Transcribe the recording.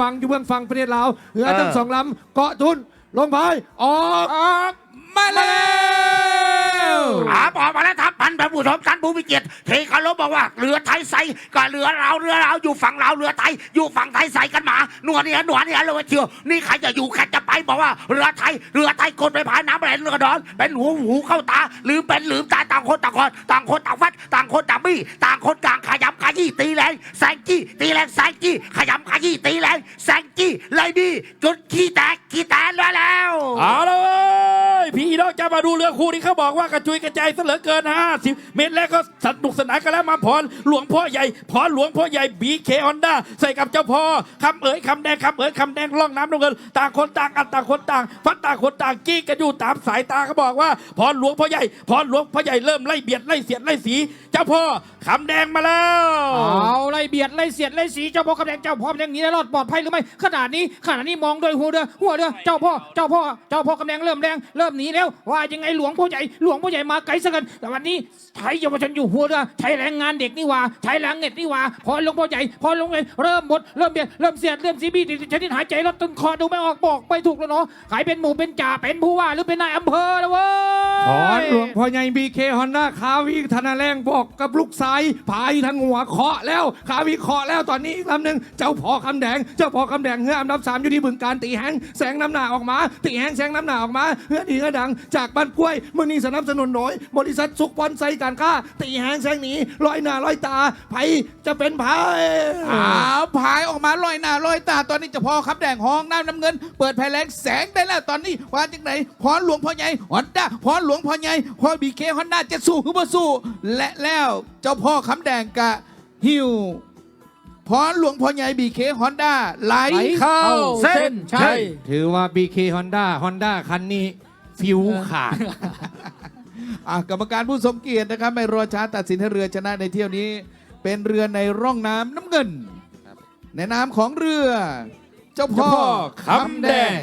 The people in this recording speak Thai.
วังอยู่เบื้องฝั่งประเทศลาวเรือทั้งสองลำเกาะทุนลงพายออก ออกมาแล้ว อาบอกมาแล้วครับพันพระผู้ชมท่านผู้มีเกียรติเทคารพบอกว่าเรือไทยใสกับเรือเราเรือเราอยู่ฝั่งเราเรือไทยอยู่ฝั่งไทยใสกันมาหนวดเนี่ยหนวดเนี่ยเลยเชียวนี่ใครจะอยู่ใครจะไปบอกว่าเรือไทยเรือไทยคนไปพายน้ำแรงเรือดอน เป็นหูหูเข้าตาลืมเป็นลืมตาต่างคนต่างคนต่างคนต่างฟัดต่างคนต่างบี้ต่างคนต่างขยำขยี้ตีแรงแซงจี้ตีแรงแซงจี้ขยำขยี้ตีแรงแซงจี้เลยดีจุดขี้แตกขี้แตนแล้วแล้วเอาละเว้ยพี่ น้องจะมาดูเรือคู่นี้เขาบอกว่ากระจุยกระจายเหลือเกิน 50 เมตรแล้วก็สนุกสนานกันแล้วมาพรหลวงพ่อใหญ่พรหลวงพ่อใหญ่บีเคฮอนด้าใส่กับเจ้าพ่อคำเอ๋ยคำแดงคำเอ๋ยคำแดงล่องน้ำลงเงินต่างคนต่างอันต่างคนต่างฟัดต่างคนต่างกี้กันอยู่ตามสายตาเขาบอกว่าพรหลวงพ่อใหญ่พรหลวงพ่อใหญ่เริ่มไล่เบียดไล่เสียดไล่สี เจ้าพ่อคำแดงมาแล้วเอาไล่เบียดไล่เสียดไล่สีเจ้าพ่อกำแดงเจ้าพ่อกำแดงนี้ได้รอดปลอดภัยหรือไม่ขนาดนี้ขนาดนี้มองด้วยหัวเรือหัวเรือเจ้าพ่อเจ้าพ่อเจ้าพ่อกำแดงเริ่มแดงเริ่มหนีแล้วว่ายังไงหลวงพ่อใหญ่หลวงพ่อใหญ่มาไกลซะกันแต่วันนี้ใช้เยาวชนอยู่หัวเรือใช้แรงงานเด็กนี่หว่าใช้แรงเน็ตนี่หว่าพอหลวงพ่อใหญ่พอหลวงพ่อใหญ่เริ่มหมดเริ่มเบียดเริ่มเสียดเริ่มซีบีติดชนิดหายใจลดต้นคอดูไม่ออกบอกไปถูกแล้วเนาะขายเป็นหมู่เป็นจ่าเป็นผู้ว่าหรือเป็นนายอำเภอแล้วเว้ยถอนหลวงพ่อใหญ่บีเคฮอนด้าคาวีธนาแรงบอกกับลูกสายพายทางหัวเคาะแล้วคาวีเคาะแล้วตอนนี้อีกลำหนึ่งเจ้าพอคำแดงเจ้าพอคำแดงเฮืออันดับสามอยู่ที่บึงการตีแหงแสงน้ำหนาออกมา ตีแหงแสงน้ำหนาออกมาเฮือดีเฮือดังจากบ้านกล้วยมือนี้สนับสนุนโดยบริษัทสุขพรไซการค้า ตีแหงแสงหนีลอยหน้าลอยตาไผจะเป็นไผอ้าวพายออกมาลอยหน้าลอยตาตอนนี้เจะพอครับแดงห้องน้ำน้ำเงิน เปิดไฟแรงแสงได้แล้วตอนนี้ว่าจากไหนพรหลวงพ่อใหญ่ฮอนด้าพรหลวงพ่อใหญ่พอบีเคฮอนด้าจะสู้หรือไม่สู้ และแล้วเจ้าพ่อคำแดงกะฮิวพรหลวงพ่อใหญ่บีเคฮอนด้าไหลเข้าเส้นชัยถือว่า BK Honda Honda คันนี้ ฟิวขาด อะกรรมการผู้สมเกียรตินะครับไม่รอช้าตัดสินให้เรือชนะในเที่ยวนี้ เป็นเรือในร่องน้ำน้ำเงิน ในนามของเรือ เจ้าพ่อเจ้าพ่อคำแดง